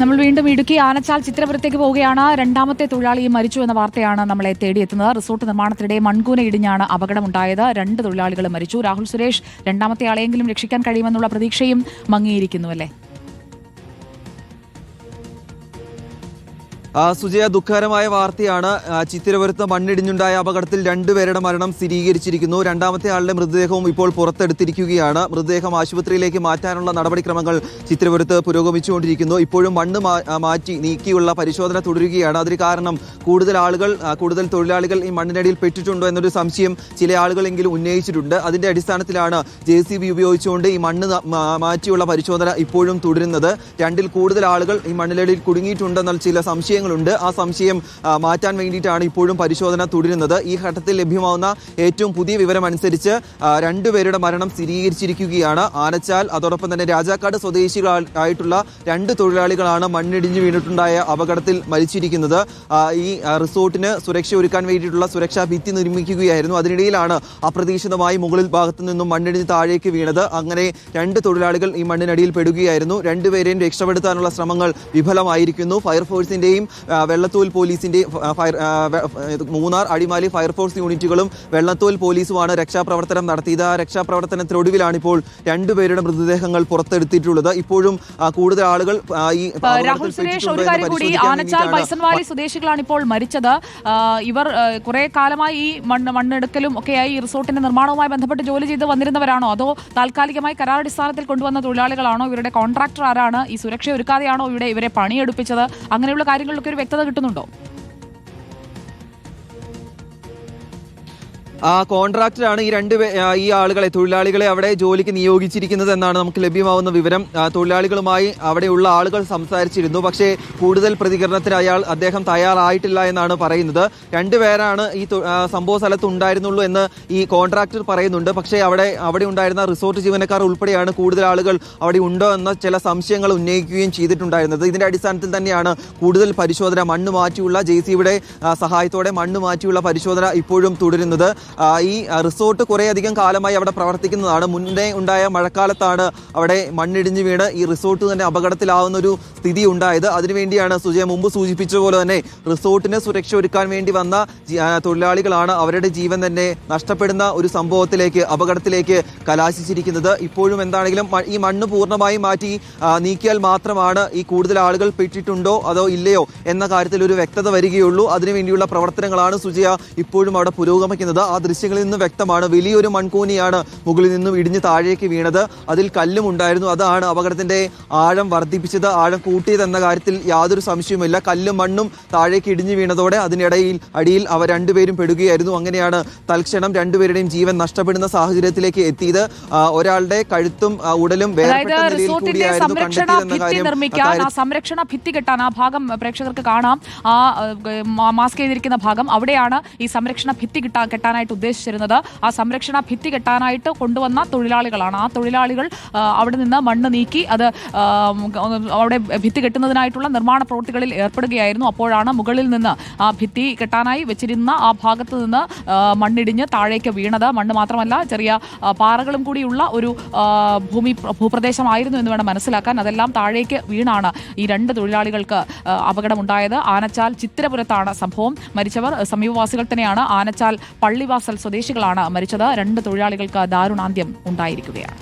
നമ്മൾ വീണ്ടും ഇടുക്കി ആനച്ചാൽ ചിത്രപുരത്തേക്ക് പോവുകയാണ്. രണ്ടാമത്തെ തൊഴിലാളി മരിച്ചു എന്ന വാർത്തയാണ് നമ്മളെ തേടിയെത്തുന്നത്. റിസോർട്ട് നിർമ്മാണത്തിനിടെ മൺകൂന ഇടിഞ്ഞാണ് അപകടമുണ്ടായത്. രണ്ട് തൊഴിലാളികൾ മരിച്ചു. രാഹുൽ സുരേഷ് രണ്ടാമത്തെ ആളെയെങ്കിലും രക്ഷിക്കാൻ കഴിയുമെന്നുള്ള പ്രതീക്ഷയും മങ്ങിയിരിക്കുന്നുവല്ലേ? ആ, സുജയ ദുഃഖകരമായ വാർത്തയാണ്. ചിത്തിരപുരത്ത് മണ്ണിടിഞ്ഞുണ്ടായ അപകടത്തിൽ രണ്ടുപേരുടെ മരണം സ്ഥിരീകരിച്ചിരിക്കുന്നു. രണ്ടാമത്തെ ആളുടെ മൃതദേഹവും ഇപ്പോൾ പുറത്തെടുത്തിരിക്കുകയാണ്. മൃതദേഹം ആശുപത്രിയിലേക്ക് മാറ്റാനുള്ള നടപടിക്രമങ്ങൾ ചിത്തിരപുരത്ത് പുരോഗമിച്ചുകൊണ്ടിരിക്കുന്നു. ഇപ്പോഴും മണ്ണ് മാറ്റി നീക്കിയുള്ള പരിശോധന തുടരുകയാണ്. അതിന് കാരണം കൂടുതൽ ആളുകൾ കൂടുതൽ തൊഴിലാളികൾ ഈ മണ്ണിനടിയിൽ പെട്ടിട്ടുണ്ടോ എന്നൊരു സംശയം ചില ആളുകളെങ്കിലും ഉന്നയിച്ചിട്ടുണ്ട്. അതിന്റെ അടിസ്ഥാനത്തിലാണ് ജെ സി ബി ഉപയോഗിച്ചുകൊണ്ട് ഈ മണ്ണ് മാറ്റിയുള്ള പരിശോധന ഇപ്പോഴും തുടരുന്നത്. രണ്ടിൽ കൂടുതൽ ആളുകൾ ഈ മണ്ണിനടിയിൽ കുടുങ്ങിയിട്ടുണ്ടെന്നുള്ള ചില സംശയങ്ങളുണ്ട്. ആ സംശയം മാറ്റാൻ വേണ്ടിയിട്ടാണ് ഇപ്പോഴും പരിശോധന തുടരുന്നത്. ഈ ഘട്ടത്തിൽ ലഭ്യമാവുന്ന ഏറ്റവും പുതിയ വിവരം അനുസരിച്ച് രണ്ടുപേരുടെ മരണം സ്ഥിരീകരിച്ചിരിക്കുകയാണ്. ആനച്ചാൽ അതോടൊപ്പം തന്നെ രാജാക്കാട് സ്വദേശികളായിട്ടുള്ള രണ്ട് തൊഴിലാളികളാണ് മണ്ണിടിഞ്ഞു വീണിട്ടുണ്ടായ അപകടത്തിൽ മരിച്ചിരിക്കുന്നത്. ഈ റിസോർട്ടിന് സുരക്ഷ ഒരുക്കാൻ വേണ്ടിയിട്ടുള്ള സുരക്ഷാ ഭിത്തി നിർമ്മിക്കുകയായിരുന്നു. അതിനിടയിലാണ് അപ്രതീക്ഷിതമായി മുകളിൽ ഭാഗത്തു നിന്നും മണ്ണിടിഞ്ഞ് താഴേക്ക് വീണത്. അങ്ങനെ രണ്ട് തൊഴിലാളികൾ ഈ മണ്ണിനടിയിൽ പെടുകയായിരുന്നു. രണ്ടുപേരെയും രക്ഷപ്പെടുത്താനുള്ള ശ്രമങ്ങൾ വിഫലമായിരിക്കുന്നു. ഫയർഫോഴ്സിന്റെയും വെള്ളത്തൂൽ പോലീസിന്റെ ഫയർ മൂന്നാർ അടിമാലി ഫയർഫോഴ്സ് യൂണിറ്റുകളും വെള്ളത്തൂൽ പോലീസുമാണ് രക്ഷാപ്രവർത്തനം നടത്തിയത്. ആ രക്ഷാപ്രവർത്തനത്തിനൊടുവിലാണ് ഇപ്പോൾ രണ്ടുപേരുടെ മൃതദേഹങ്ങൾ പുറത്തെടുത്തിട്ടുള്ളത്. ഇപ്പോഴും കൂടുതൽ ആളുകൾ ഈ രാഹുൽ സുരേഷ് ഒരു കാര്യം കൂടി ആനച്ചാൽ ബൈസൺവാലി സ്വദേശികളാണ് ഇപ്പോൾ മരിച്ചത്. ഇവർ കുറെ കാലമായി ഈ മണ്ണ് മണ്ണെടുക്കലും ഒക്കെയായി ഈ റിസോർട്ടിന്റെ നിർമ്മാണവുമായി ബന്ധപ്പെട്ട് ജോലി ചെയ്ത് വന്നിരുന്നവരാണോ? അതോ താൽക്കാലികമായി കരാറടിസ്ഥാനത്തിൽ കൊണ്ടുവന്ന തൊഴിലാളികളാണോ? ഇവരുടെ കോൺട്രാക്ടർ ആരാണ്? ഈ സുരക്ഷ ഒരുക്കാതെയാണോ ഇവിടെ ഇവരെ പണിയെടുപ്പിച്ചത്? അങ്ങനെയുള്ള ഒരു വ്യക്തത കിട്ടുന്നുണ്ടോ? ആ കോൺട്രാക്ടറാണ് ഈ രണ്ട് ഈ ആളുകളെ തൊഴിലാളികളെ അവിടെ ജോലിക്ക് നിയോഗിച്ചിരിക്കുന്നത് എന്നാണ് നമുക്ക് ലഭ്യമാവുന്ന വിവരം. തൊഴിലാളികളുമായി അവിടെയുള്ള ആളുകൾ സംസാരിച്ചിരുന്നു. പക്ഷേ കൂടുതൽ പ്രതികരണത്തിന് അയാൾ അദ്ദേഹം തയ്യാറായിട്ടില്ല എന്നാണ് പറയുന്നത്. രണ്ടുപേരാണ് ഈ സംഭവ സ്ഥലത്ത് ഉണ്ടായിരുന്നുള്ളൂ എന്ന് ഈ കോൺട്രാക്ടർ പറയുന്നുണ്ട്. പക്ഷേ അവിടെ അവിടെ ഉണ്ടായിരുന്ന റിസോർട്ട് ജീവനക്കാർ ഉൾപ്പെടെയാണ് കൂടുതൽ ആളുകൾ അവിടെ ഉണ്ടോ എന്ന ചില സംശയങ്ങൾ ഉന്നയിക്കുകയും ചെയ്തിട്ടുണ്ടായിരുന്നത്. ഇതിന്റെ അടിസ്ഥാനത്തിൽ തന്നെയാണ് കൂടുതൽ പരിശോധന. മണ്ണ് മാറ്റിയുള്ള ജെ സിയുടെ സഹായത്തോടെ മണ്ണ് മാറ്റിയുള്ള പരിശോധന ഇപ്പോഴും തുടരുന്നത്. ഈ റിസോർട്ട് കുറേയധികം കാലമായി അവിടെ പ്രവർത്തിക്കുന്നതാണ്. മുന്നേ ഉണ്ടായ മഴക്കാലത്താണ് അവിടെ മണ്ണിടിഞ്ഞ് വീണ് ഈ റിസോർട്ട് തന്നെ അപകടത്തിലാവുന്ന ഒരു സ്ഥിതി ഉണ്ടായത് അതിനുവേണ്ടിയാണ് സുജയ മുമ്പ് സൂചിപ്പിച്ച പോലെ തന്നെ റിസോർട്ടിന് സുരക്ഷ ഒരുക്കാൻ വേണ്ടി വന്ന തൊഴിലാളികളാണ് അവരുടെ ജീവൻ തന്നെ നഷ്ടപ്പെടുന്ന ഒരു സംഭവത്തിലേക്ക് അപകടത്തിലേക്ക് കലാശിച്ചിരിക്കുന്നത്. ഇപ്പോഴും എന്താണെങ്കിലും ഈ മണ്ണ് പൂർണമായും മാറ്റി നീക്കിയാൽ മാത്രമാണ് ഈ കൂടുതൽ ആളുകൾ പെട്ടിട്ടുണ്ടോ അതോ ഇല്ലയോ എന്ന കാര്യത്തിൽ ഒരു വ്യക്തത വരികയുള്ളൂ. അതിനുവേണ്ടിയുള്ള പ്രവർത്തനങ്ങളാണ് സുജയ ഇപ്പോഴും അവിടെ പുരോഗമിക്കുന്നത്. ആ ദൃശ്യങ്ങളിൽ നിന്നും വ്യക്തമാണ്. വലിയൊരു മൺകൂനിയാണ് മുകളിൽ നിന്നും ഇടിഞ്ഞ് താഴേക്ക് വീണത്. അതിൽ കല്ലും ഉണ്ടായിരുന്നു. അതാണ് അപകടത്തിന്റെ ആഴം വർദ്ധിപ്പിച്ചത്. ആഴം കൂട്ടിയത് എന്ന കാര്യത്തിൽ യാതൊരു സംശയവുമില്ല. കല്ലും മണ്ണും താഴേക്ക് ഇടിഞ്ഞു വീണതോടെ അതിനിടയിൽ അടിയിൽ അവർ രണ്ടുപേരും പെടുകയായിരുന്നു. അങ്ങനെയാണ് തൽക്ഷണം രണ്ടുപേരുടെയും ജീവൻ നഷ്ടപ്പെടുന്ന സാഹചര്യത്തിലേക്ക് എത്തിയത്. ഒരാളുടെ കഴുത്തും ഉടലും നിർമ്മിക്കാൻ സംരക്ഷണ ഭിത്തി കെട്ടാൻ ആ ഭാഗം പ്രേക്ഷകർക്ക് കാണാം. ആ മാസ്ക് ചെയ്തിരിക്കുന്ന ഭാഗം അവിടെയാണ് ഈ സംരക്ഷണ ഭിത്തി കിട്ടാൻ കെട്ടാനായിട്ട് ഉദ്ദേശിച്ചിരുന്നത് ആ സംരക്ഷണ ഭിത്തി കെട്ടാനായിട്ട് കൊണ്ടുവന്ന തൊഴിലാളികളാണ്. ആ തൊഴിലാളികൾ അവിടെ നിന്ന് മണ്ണ് നീക്കി അത് അവിടെ ഭിത്തി കെട്ടുന്നതിനായിട്ടുള്ള നിർമ്മാണ പ്രവൃത്തികളിൽ ഏർപ്പെടുകയായിരുന്നു. അപ്പോഴാണ് മുകളിൽ നിന്ന് ആ ഭിത്തി കെട്ടാനായി വെച്ചിരുന്ന ആ ഭാഗത്ത് നിന്ന് മണ്ണിടിഞ്ഞ് താഴേക്ക് വീണത്. മണ്ണ് മാത്രമല്ല ചെറിയ പാറകളും കൂടിയുള്ള ഒരു ഭൂമി ഭൂപ്രദേശമായിരുന്നു എന്ന് വേണം മനസ്സിലാക്കാൻ. അതെല്ലാം താഴേക്ക് വീണാണ് ഈ രണ്ട് തൊഴിലാളികൾക്ക് അപകടമുണ്ടായത്. ആനച്ചാൽ ചിത്തിരപുരത്താണ് സംഭവം. മരിച്ചവർ സമീപവാസികൾ തന്നെയാണ്. ആനച്ചാൽ പള്ളിവാസൽ സ്വദേശികളാണ് മരിച്ചത്. രണ്ട് തൊഴിലാളികൾക്ക് ദാരുണാന്ത്യം ഉണ്ടായിരിക്കുകയാണ്.